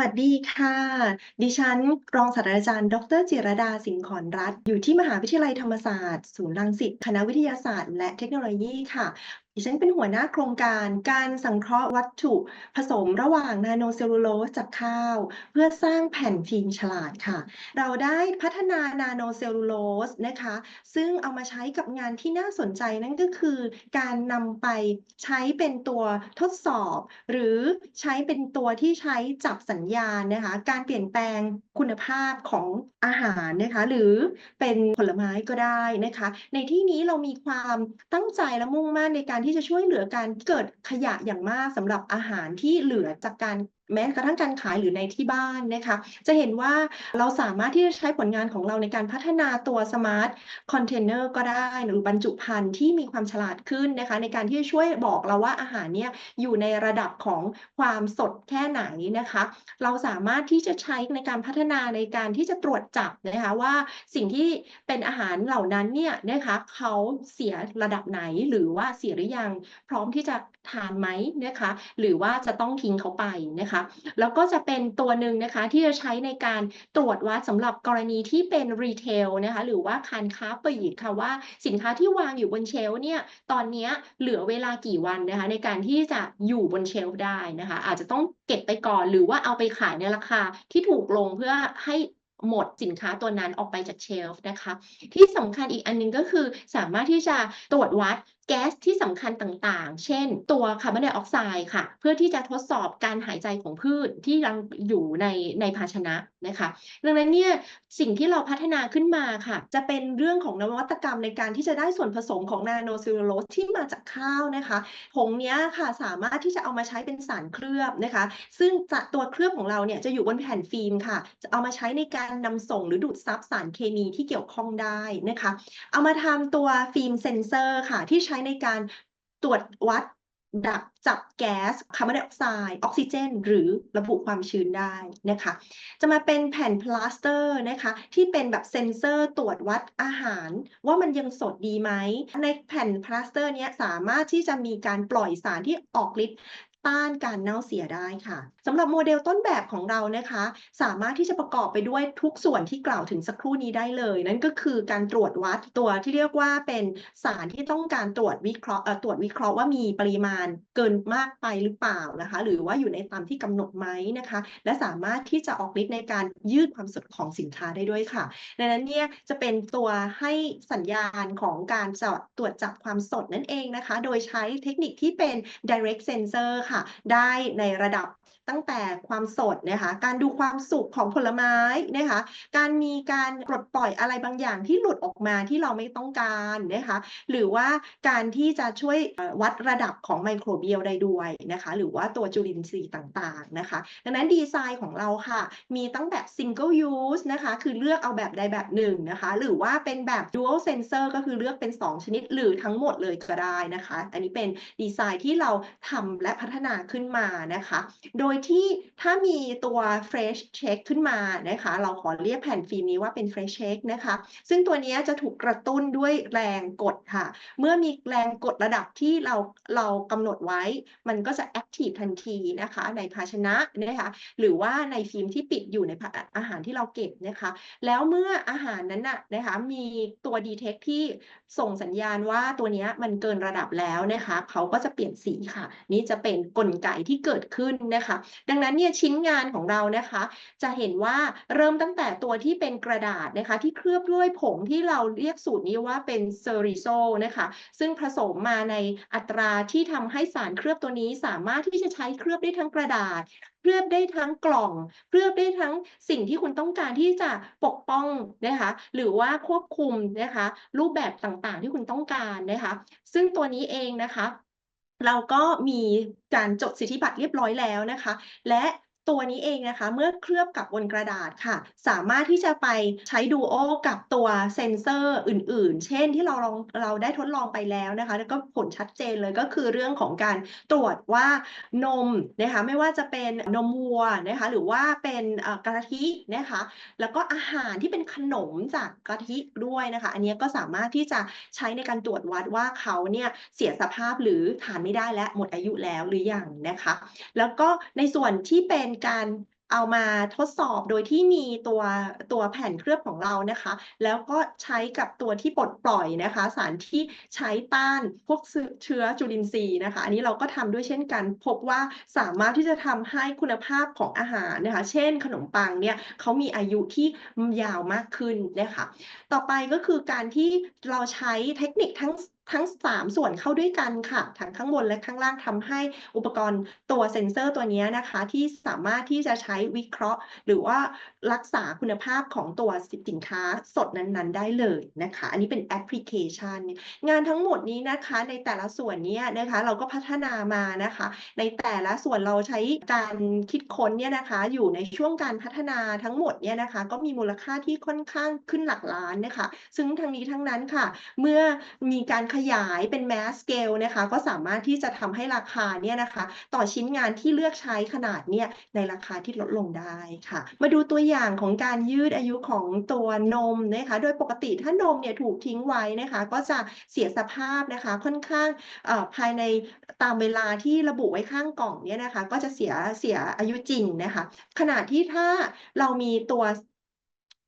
วัสดีค่ะ ดิฉันรองศาสตราจารย์ ดร.จิรดาสิงห์ขอนรัตน์อยู่ที่มหาวิทยาลัยธรรมศาสตร์ ศูนย์รังสิต คณะวิทยาศาสตร์ และเทคโนโลยีค่ะดิฉันเป็นหัวหน้าโครงการการสังเคราะห์วัตถุผสมระหว่างนาโนเซลลูโลสจากข้าว เพื่อสร้างแผ่นฟิล์มฉลาดค่ะ เราได้พัฒนานาโนเซลลูโลสนะคะ ซึ่งเอามาใช้กับงานที่น่าสนใจนั่นก็คือ การนำไปใช้เป็นตัวทดสอบ หรือใช้เป็นตัวที่ใช้จับสัญญาณนะคะ การเปลี่ยนแปลงคุณภาพของอาหารนะคะ หรือเป็นผลไม้ก็ได้นะคะ ในที่นี้เรามีความตั้งใจและมุ่งมั่นในการที่จะช่วยเหลือการเกิดขยะอย่างมากสำหรับอาหารที่เหลือจากการ แม้กระทั่งการขายหรือในที่บ้านนะคะ จะเห็นว่าเราสามารถที่จะใช้ผลงานของเราในการพัฒนาตัวสมาร์ตคอนเทนเนอร์ก็ได้หรือบรรจุภัณฑ์ที่มีความฉลาดขึ้นนะคะ ในการที่จะช่วยบอกเราว่าอาหารเนี่ยอยู่ในระดับของความสดแค่ไหนนะคะ เราสามารถที่จะใช้ในการพัฒนาในการที่จะตรวจจับนะคะว่าสิ่งที่เป็นอาหารเหล่านั้นเนี่ยนะคะเขาเสียระดับไหนหรือว่าเสียหรือยังพร้อมที่จะทานไหมนะคะ หรือว่าจะต้องทิ้งเขาไปนะคะแล้วก็จะเป็นตัวหนึ่งนะคะที่จะใช้ในการตรวจวัดสำหรับกรณีที่เป็นรีเทลนะคะหรือว่าการค้าปลีกค่ะว่าสินค้าที่วางอยู่บนเชลฟ์เนี่ยตอนนี้เหลือเวลากี่วันนะคะในการที่จะอยู่บนเชลฟ์ได้นะคะอาจจะต้องเก็บไปก่อนหรือว่าเอาไปขายในราคาที่ถูกลงเพื่อให้หมดสินค้าตัวนั้นออกไปจากเชลฟ์นะคะ ที่สำคัญอีกอันหนึ่งก็คือสามารถที่จะตรวจวัด แก๊สที่สำคัญต่างๆ เช่น ตัวคาร์บอนไดออกไซด์ค่ะ เพื่อที่จะทดสอบการหายใจของพืชที่ยังอยู่ในในภาชนะนะคะ ดังนั้นเนี่ยสิ่งที่เราพัฒนาขึ้นมาค่ะ จะเป็นเรื่องของนวัตกรรมในการที่จะได้ส่วนผสมของนาโนซลลูโลสที่มาจากข้าวนะคะผงเนี้ยค่ะสามารถที่จะเอามาใช้เป็นสารเคลือบนะคะ ซึ่งจะตัวเคลือบของเราเนี่ยจะอยู่บนแผ่นฟิล์มค่ะ จะเอามาใช้ในการนำส่งหรือดูดซับสารเคมีที่เกี่ยวข้องได้นะคะ เอามาทำตัวฟิล์มเซนเซอร์ค่ะที่ใช้ในการตรวจวัดดักจับแก๊สคาร์บอนไดออกไซด์ออกซิเจน หรือระบุความชื้นได้นะคะ จะมาเป็นแผ่นพลาสเตอร์นะคะที่เป็นแบบเซ็นเซอร์ตรวจวัดอาหาร ว่ามันยังสดดีไหม ในแผ่นพลาสเตอร์นี้สามารถที่จะมีการปล่อยสารที่ออกฤทธิ์ ต้านการเน่าเสียได้ค่ะสำหรับโมเดลต้นแบบของเรานะคะ สามารถที่จะประกอบไปด้วยทุกส่วนที่กล่าวถึงสักครู่นี้ได้เลย นั่นก็คือการตรวจวัดตัวที่เรียกว่าเป็นสารที่ต้องการตรวจวิเคราะห์ตรวจวิเคราะห์ว่ามีปริมาณเกินมากไปหรือเปล่านะคะ หรือว่าอยู่ในตามที่กำหนดไหมนะคะ และสามารถที่จะออกฤทธิ์ในการยืดความสดของสินค้าได้ด้วยค่ะดังนั้นเนี่ยจะเป็นตัวให้สัญญาณของการตรวจจับความสดนั่นเองนะคะ โดยใช้เทคนิคที่เป็น direct sensor ค่ะได้ในระดับ ตั้งแต่ความสดนะคะการดูความสุกของผลไม้นะคะการมีการปลดปล่อยอะไรบางอย่างที่หลุดออกมาที่เราไม่ต้องการนะคะหรือว่าการที่จะช่วยวัดระดับของไมโครเบียลได้ด้วยนะคะหรือว่าตัวจุลินทรีย์ต่างๆนะคะดังนั้นดีไซน์ของเราค่ะมีตั้งแบบ single use นะคะคือเลือกเอาแบบใดแบบหนึ่งนะคะหรือว่าเป็นแบบ dual sensor ก็คือเลือกเป็น 2 ชนิดหรือทั้งหมดเลยก็ได้นะคะ อันนี้เป็นดีไซน์ที่เราทำและพัฒนาขึ้นมานะคะ โดยที่ถ้ามีตัว fresh check ขึ้นมานะคะ เราขอเรียกแผ่นฟิล์มนี้ว่าเป็น fresh check นะคะ ซึ่งตัวนี้จะถูกกระตุ้นด้วยแรงกดค่ะ เมื่อมีแรงกดระดับที่เราเรากำหนดไว้ มันก็จะ active ทันทีนะคะ ในภาชนะนะคะ หรือว่าในฟิล์มที่ปิดอยู่ในอาหารที่เราเก็บนะคะ แล้วเมื่ออาหารนั้นน่ะนะคะ มีตัว detect ที่ส่งสัญญาณว่าตัวนี้มันเกินระดับแล้วนะคะ เขาก็จะเปลี่ยนสีค่ะ นี่จะเป็นกลไกที่เกิดขึ้นนะคะดังนั้นเนี่ยชิ้นงานของเรานะคะ จะเห็นว่าเริ่มตั้งแต่ตัวที่เป็นกระดาษนะคะ ที่เคลือบด้วยผงที่เราเรียกสูตรนี้ว่าเป็นเซอริโซนะคะ ซึ่งผสมมาในอัตราที่ทำให้สารเคลือบตัวนี้สามารถที่จะใช้เคลือบได้ทั้งกระดาษเคลือบได้ทั้งกล่องเคลือบได้ทั้งสิ่งที่คุณต้องการที่จะปกป้องนะคะ หรือว่าควบคุมนะคะ รูปแบบต่างๆ ที่คุณต้องการนะคะ ซึ่งตัวนี้เองนะคะ เราก็มีการจดสิทธิบัตรเรียบร้อยแล้วนะคะ และ ตัวนี้เองนะคะ เมื่อเคลือบกับบนกระดาษค่ะ สามารถที่จะไปใช้ดูโอกับตัวเซนเซอร์อื่น ๆ เช่นที่เราลองเราได้ทดลองไปแล้วนะคะ แล้วก็ผลชัดเจนเลยก็คือเรื่องของการตรวจว่านมนะคะไม่ว่าจะเป็นนมวัวนะคะหรือว่าเป็นกะทินะคะ แล้วก็อาหารที่เป็นขนมจากกะทิด้วยนะคะ อันนี้ก็สามารถที่จะใช้ในการตรวจวัดว่าเขาเนี่ยเสียสภาพหรือทานไม่ได้และหมดอายุแล้วหรือยังนะคะ แล้วก็ในส่วนที่เป็นการเอามาทดสอบโดยที่มีตัวตัวแผ่นเคลือบของเรานะคะ แล้วก็ใช้กับตัวที่ปลดปล่อยนะคะ สารที่ใช้ต้านพวกเชื้อจุลินทรีย์นะคะ อันนี้เราก็ทำด้วยเช่นกัน พบว่าสามารถที่จะทำให้คุณภาพของอาหารนะคะ เช่นขนมปังเนี่ยเขามีอายุที่ยาวมากขึ้นนะคะ ต่อไปก็คือการที่เราใช้เทคนิคทั้ง ทั้ง 3 ส่วนเข้าด้วยกันค่ะทั้งข้างบนและข้างล่างทำให้อุปกรณ์ตัวเซ็นเซอร์ตัวนี้นะคะ ที่สามารถที่จะใช้วิเคราะห์ หรือว่ารักษาคุณภาพของตัวสินค้าสดนั้นๆ ได้เลยนะคะ อันนี้เป็นแอปพลิเคชัน งานทั้งหมดนี้นะคะในแต่ละส่วนเนี้ยนะคะ เราก็พัฒนามานะคะ ในแต่ละส่วนเราใช้การคิดค้นเนี่ยนะคะอยู่ในช่วงการพัฒนาทั้งหมดเนี่ยนะคะ ก็มีมูลค่าที่ค่อนข้างขึ้นหลักล้านนะคะ ซึ่งทั้งนี้ทั้งนั้นค่ะ เมื่อมีการขยายเป็น mass scale นะคะ ก็สามารถที่จะทำให้ราคาเนี่ยนะคะ ต่อชิ้นงานที่เลือกใช้ขนาดเนี่ยในราคาที่ลดลงได้ค่ะ มาดูตัวอย่างของการยืดอายุของตัวนมนะคะ โดยปกติถ้านมเนี่ยถูกทิ้งไว้นะคะ ก็จะเสียสภาพนะคะค่อนข้างภายในตามเวลาที่ระบุไว้ข้างกล่องเนี่ยนะคะ ก็จะเสียเสียอายุจริงนะคะ ขณะที่ถ้าเรามีตัว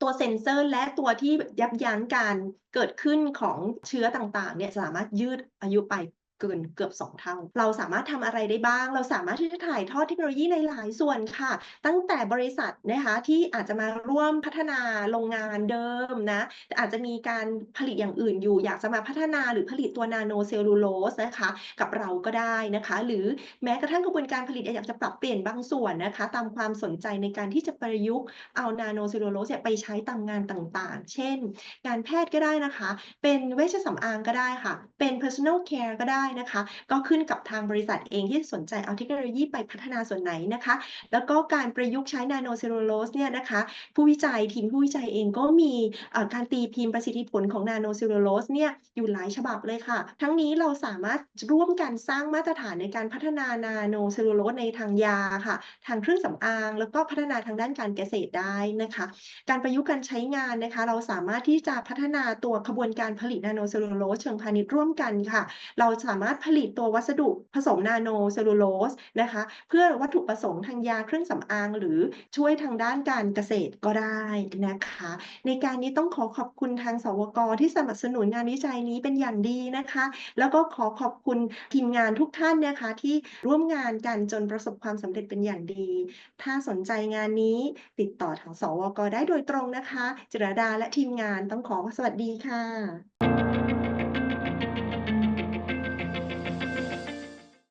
ตัวเซ็นเซอร์และตัวที่ยับยั้งการเกิดขึ้นของเชื้อต่างๆเนี่ยสามารถยืดอายุไป เกินเกือบ 2 เท่า เราสามารถทำอะไรได้บ้าง เราสามารถที่จะถ่ายทอดเทคโนโลยีในหลายส่วนค่ะ ตั้งแต่บริษัทนะคะที่อาจจะมาร่วมพัฒนาโรงงานเดิมนะแต่อาจจะมีการผลิตอย่างอื่นอยู่ อยากจะมาพัฒนาหรือผลิตตัวนาโนเซลลูโลสนะคะกับเราก็ได้นะคะ หรือแม้กระทั่งกระบวนการผลิตอยากจะปรับเปลี่ยนบางส่วนนะคะ ตามความสนใจในการที่จะประยุกต์เอานาโนเซลลูโลสไปใช้ตามงานต่างๆ เช่น การแพทย์ก็ได้นะคะ เป็นเวชสำอางก็ได้ค่ะ เป็น personal care ก็ได้นะคะ ก็ขึ้นกับทางบริษัทเองที่สนใจเอาเทคโนโลยีไปพัฒนาส่วนไหนนะคะ แล้วก็การประยุกต์ใช้นาโนเซลลูโลสเนี่ยนะคะผู้วิจัยทีมผู้วิจัยเองก็มีการตีพิมพ์ประสิทธิผลของนาโนเซลลูโลสเนี่ยอยู่หลายฉบับเลยค่ะ ทั้งนี้เราสามารถร่วมกันสร้างมาตรฐานในการพัฒนานาโนเซลลูโลสในทางยาค่ะ ทางเครื่องสำอาง แล้วก็พัฒนาทางด้านการเกษตรได้นะคะ การประยุกต์การใช้งานนะคะ เราสามารถที่จะพัฒนาตัวขบวนการผลิตนาโนเซลลูโลสเชิงพาณิชย์ร่วมกันค่ะ เราสามารถามารถผลิตตัววัสดุผสมนาโนเซลลูโลสนะคะ เพื่อวัตถุประสงค์ทางยาเครื่องสำอาง หรือช่วยทางด้านการเกษตรก็ได้นะคะ ในการนี้ต้องขอขอบคุณทางสวกที่สนับสนุนงานวิจัยนี้เป็นอย่างดีนะคะ แล้วก็ขอขอบคุณทีมงานทุกท่านนะคะ ที่ร่วมงานกันจนประสบความสำเร็จเป็นอย่างดี ถ้าสนใจงานนี้ติดต่อทางสวกได้โดยตรงนะคะจิรดาและทีมงานต้องขอสวัสดีค่ะ